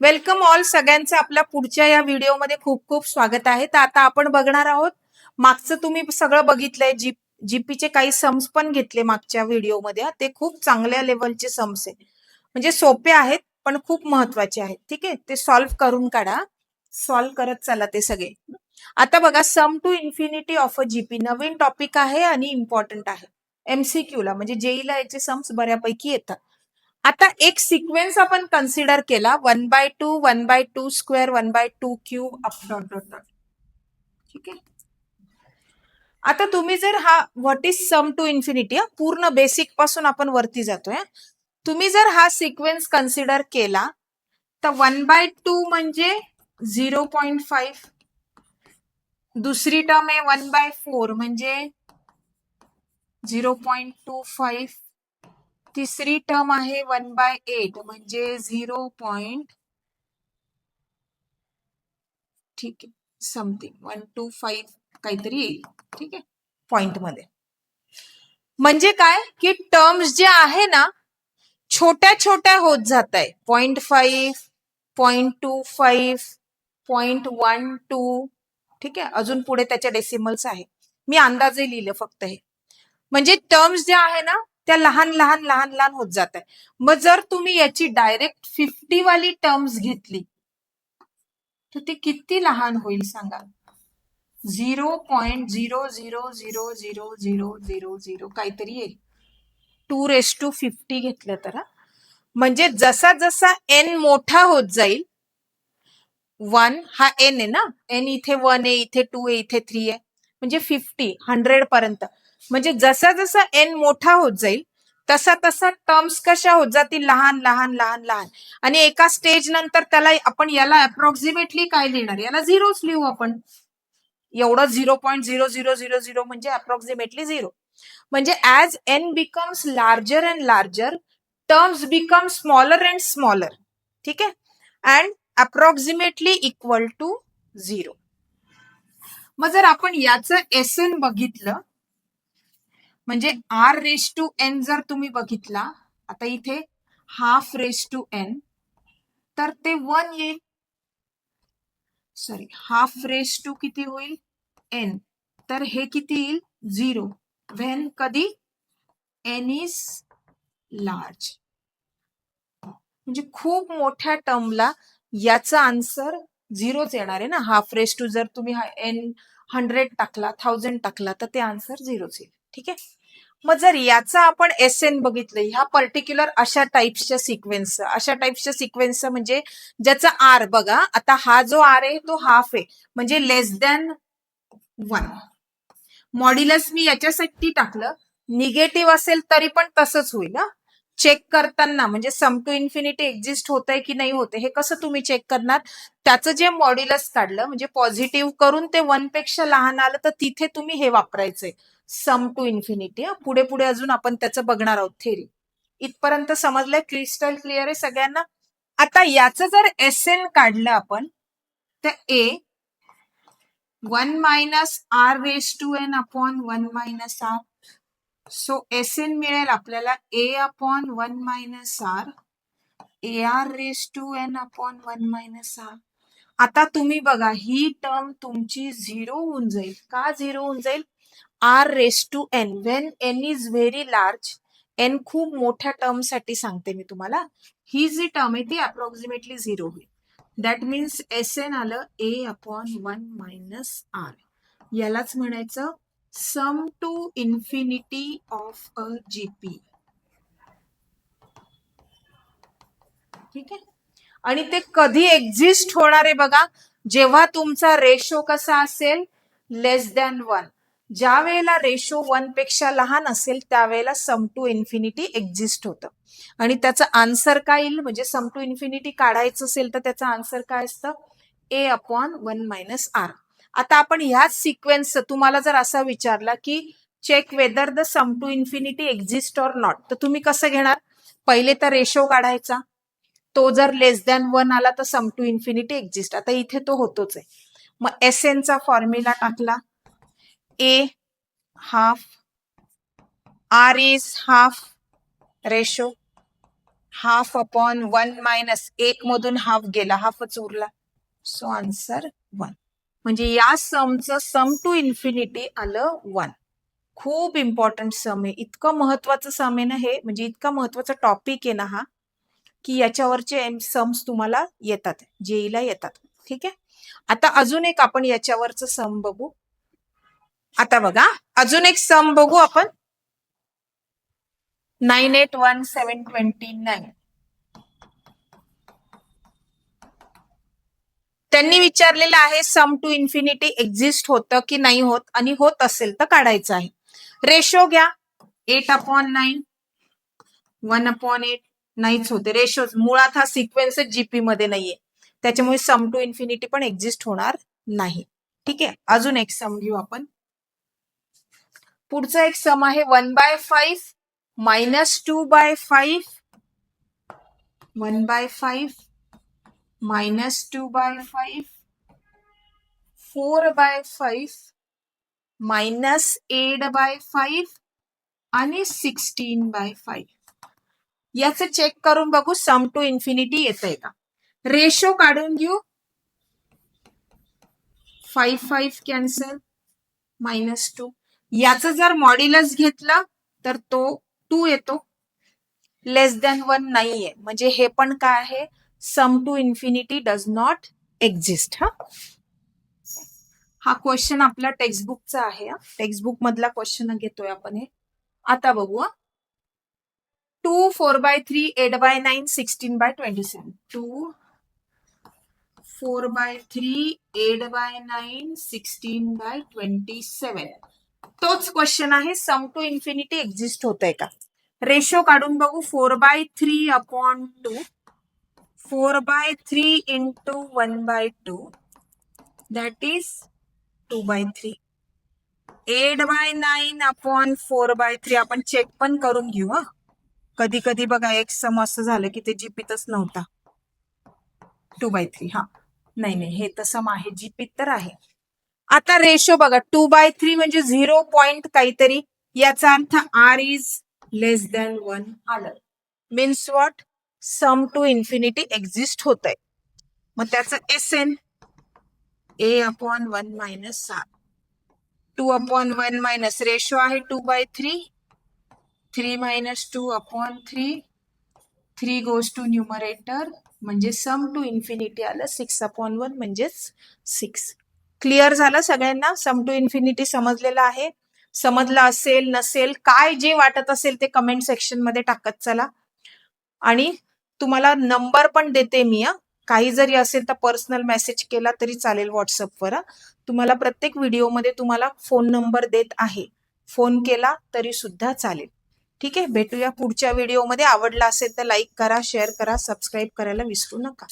Welcome all सगळ्यांचं आपल्या पुढच्या या व्हिडिओमध्ये खूप खूप स्वागत आहे. तर आता आपण बघणार आहोत मागचं तुम्ही सगळं बघितलंय जी जीपीचे काही सम्स पण घेतले मागच्या व्हिडिओमध्ये. ते खूप चांगल्या लेवलचे सम्स आहे. म्हणजे सोपे आहेत पण खूप महत्त्वाचे आहेत. ठीक आहे? ते सॉल्व्ह करून काढा. सॉल्व्ह करत चला ते सगळे. आता बघा sum to infinity of a GP Naveen topic आहे आणि इम्पॉर्टंट आहे. एमसीक्यू ला म्हणजे जेईला याचे सम्स बऱ्यापैकी येतात. आता एक सिक्वेन्स आपण कन्सिडर केला one by two one by two square one by two cube up dot dot ठीक आहे? आता तुम्ही जर हा what is sum to infinity पूर्ण बेसिक पासून आपण वरती जातोय तुम्ही जर हा सिक्वेन्स कन्सिडर केला, तर वन बाय टू म्हणजे झिरो पॉइंट फाईव्ह दुसरी टर्म आहे वन बाय फोर म्हणजे झिरो पॉइंट टू फाईव्ह तिसरी टर्म आहे वन बाय एट म्हणजे झिरो पॉइंट ठीक आहे समथिंग वन टू फाईव्ह काहीतरी येईल. ठीक आहे पॉइंटमध्ये. म्हणजे काय? की टर्म्स जे आहे ना छोट्या छोट्या होत जात आहे point five point two five point one two ठीक आहे अजून पुढे त्याच्या डेसिमल्स आहे. मी अंदाजे लिहिलं फक्त हे. म्हणजे टर्म्स जे आहे ना त्या लहान लहान लहान लहान होत जात आहे मग जर तुम्ही याची डायरेक्ट फिफ्टी वाली टर्म्स घेतली तर ती किती लहान होईल सांगा? Zero point zero zero zero zero zero zero zero काहीतरी येईल. टू रेस टू फिफ्टी घेतलं तर म्हणजे जसा जसा एन मोठा होत जाईल वन हा एन आहे ना? एन इथे वन आहे इथे टू आहे इथे थ्री आहे. म्हणजे फिफ्टी हंड्रेड पर्यंत. म्हणजे जसा जसा एन मोठा होत जाईल तसा तसा टर्म्स कशा होत जातील लहान लहान लहान लहान. आणि एका स्टेज नंतर त्याला आपण याला अप्रॉक्सिमेटली काय लिहिणार? याला झिरोच लिहू आपण. एवढं zero point zero zero zero zero म्हणजे अप्रॉक्सिमेटली झिरो म्हणजे as N becomes larger and larger terms become smaller and smaller ठीक आहे? And approximately equal to zero मग जर आपण याचं एस एन बघितलं म्हणजे आर रेस टू एन जर तुम्ही बघितला आता इथे हाफ रेस टू एन तर ते वन येईल. सॉरी हाफ रेस टू किती होईल? एन. तर हे किती येईल? झिरो. व्हेन कधी? N is large. म्हणजे खूप मोठ्या टर्मला याचा आन्सर झिरोच येणार आहे ना? हाफ रेस टू जर तुम्ही एन हंड्रेड टाकला थाउजंड टाकला तर ते आन्सर झिरोच येईल. ठीक आहे? मग जर याचा आपण एस एन बघितलं ह्या पर्टिक्युलर अशा टाईप्सच्या सिक्वेन्स अशा टाईप्सच्या सिक्वेन्स म्हणजे ज्याचा आर बघा आता हा जो आर आहे तो हाफ आहे. म्हणजे लेस दॅन वन मॉड्युलस मी याच्यासाठी टाकलं. निगेटिव्ह असेल तरी पण तसंच होईल हा. चेक करताना म्हणजे सम टू इन्फिनिटी एक्झिस्ट होत आहे की नाही होते हे कसं तुम्ही चेक करणार? त्याचं जे मॉड्युलस काढलं म्हणजे पॉझिटिव्ह करून ते वनपेक्षा लहान आलं तर तिथे तुम्ही हे वापरायचंय. सम टू इन्फिनिटी पुढे पुढे अजून आपण त्याचं बघणार आहोत थेरी इथपर्यंत समजलंय? क्रिस्टल क्लिअर आहे सगळ्यांना? आता याचं जर एस एन काढलं आपण तर A one minus R raise to N upon one minus R so S N मिळेल आपल्याला A upon one minus R A R raise to N upon one minus R आता तुम्ही बघा ही टर्म तुमची zero होऊन जाईल. का झिरो होऊन जाईल? R raise to N when N is very large N खूप मोठ्या टर्मसाठी सांगते मी तुम्हाला. ही जी टर्म आहे ती अप्रॉक्सिमेटली झिरो होईल. दॅट मीन्स एस एन आलं A upon one minus R यालाच म्हणायचं sum to infinity of a GP. ठीक आहे? आणि ते कधी एक्झिस्ट होणार आहे बघा? जेव्हा तुमचा रेशो कसा असेल? लेस दॅन वन ज्या वेळेला रेशो वनपेक्षा लहान असेल त्यावेळेला सम टू इन्फिनिटी एक्झिस्ट होतं. आणि त्याचं आन्सर काय येईल? म्हणजे सम टू इन्फिनिटी काढायचं असेल तर त्याचं आन्सर काय असतं? A upon one minus R आता आपण ह्याच सिक्वेन्स तुम्हाला जर असा विचारला की check whether the sum to infinity exist or not तर तुम्ही कसं घेणार? पहिले तर रेशो काढायचा. तो जर लेस दॅन वन आला तर सम टू इन्फिनिटी एक्झिस्ट आता इथे तो होतोच आहे. मग एस एनचा फॉर्म्युला टाकला. A half R is half ratio half upon one minus एक मधून हाफ गेला. हाफच उरला. सो आन्सर वन म्हणजे या समचं सम टू इन्फिनिटी आलं वन खूप इम्पॉर्टंट सम आहे. इतकं महत्वाचं सम आहे ना हे. म्हणजे इतका महत्त्वाचा टॉपिक आहे ना हा की याच्यावरचे सम्स तुम्हाला येतात. जेईला येतात. ठीक आहे? आता अजून एक आपण याच्यावरचं सम बघू. आता बघा. अजून एक सम बघू आपण. Nine eight one seven twenty nine त्यांनी विचारलेलं आहे सम टू इन्फिनिटी एक्झिस्ट होतं की नाही होत? आणि होत असेल तर काढायचं आहे. रेशो घ्या. Eight upon nine one upon eight नाहीच होते. रेशो मुळात हा सिक्वेन्स जीपी मध्ये नाहीये. त्याच्यामुळे सम टू इन्फिनिटी पण एक्झिस्ट होणार नाही. ठीक आहे? अजून एक सम घेऊ आपण. पुढचा एक सम आहे one by five minus two by five one by five minus two by five four by five minus eight by five आणि सिक्स्टीन बाय फाईव्ह याचं चेक करून बघू सम टू इन्फिनिटी येतंय का? रेशो काढून घेऊ. Five five cancel minus two याचं जर मॉड्युलस घेतलं तर तो टू येतो. लेस दॅन वन नाहीये. म्हणजे हे पण काय आहे? Sum to infinity does not exist हा? हा क्वेश्चन आपला टेक्स्टबुकचा आहे टेक्स्टबुक मधला क्वेश्चन घेतोय आपण हे. आता बघू two four by three eight by nine sixteen by twenty seven. Two four by three eight by nine sixteen by twenty seven. तोच क्वेश्चन आहे सम टू इन्फिनिटी एक्झिस्ट होत आहे का? रेशो काढून बघू four by three upon two. Four by three into one by two that is two by three eight by nine upon four by three आपण check पण करून घेऊ हा. कधी कधी बघा एक सम असं झालं की ते जीपीतच नव्हता. टू बाय थ्री हा. नाही नाही हे तर सम आहे जीपीत तर आहे. आता रेशो बघा. टू बाय थ्री म्हणजे झिरो पॉइंट काहीतरी. याचा अर्थ R is less than one आलं. Means what sum to infinity exist होत आहे मग त्याचं S N A upon one minus सात. Two upon one minus ratio आहे two by three. Three minus two upon three. Three goes to numerator म्हणजे sum to infinity आलं six upon one म्हणजेच six. Clear झालं सगळ्यांना? सम to infinity समजलेलं आहे. समजलं असेल नसेल काय जे वाटत असेल ते कमेंट सेक्शनमध्ये टाकत चला. आणि तुम्हाला नंबर पण देते मी हा. काही जरी असेल तर पर्सनल मेसेज केला तरी चालेल व्हॉट्सअपवर तुम्हाला प्रत्येक व्हिडिओमध्ये तुम्हाला फोन नंबर देत आहे. फोन केला तरी सुद्धा चालेल. ठीक आहे? भेटूया पुढच्या व्हिडिओमध्ये. आवडला असेल तर लाईक करा शेअर करा सबस्क्राईब करायला विसरू नका.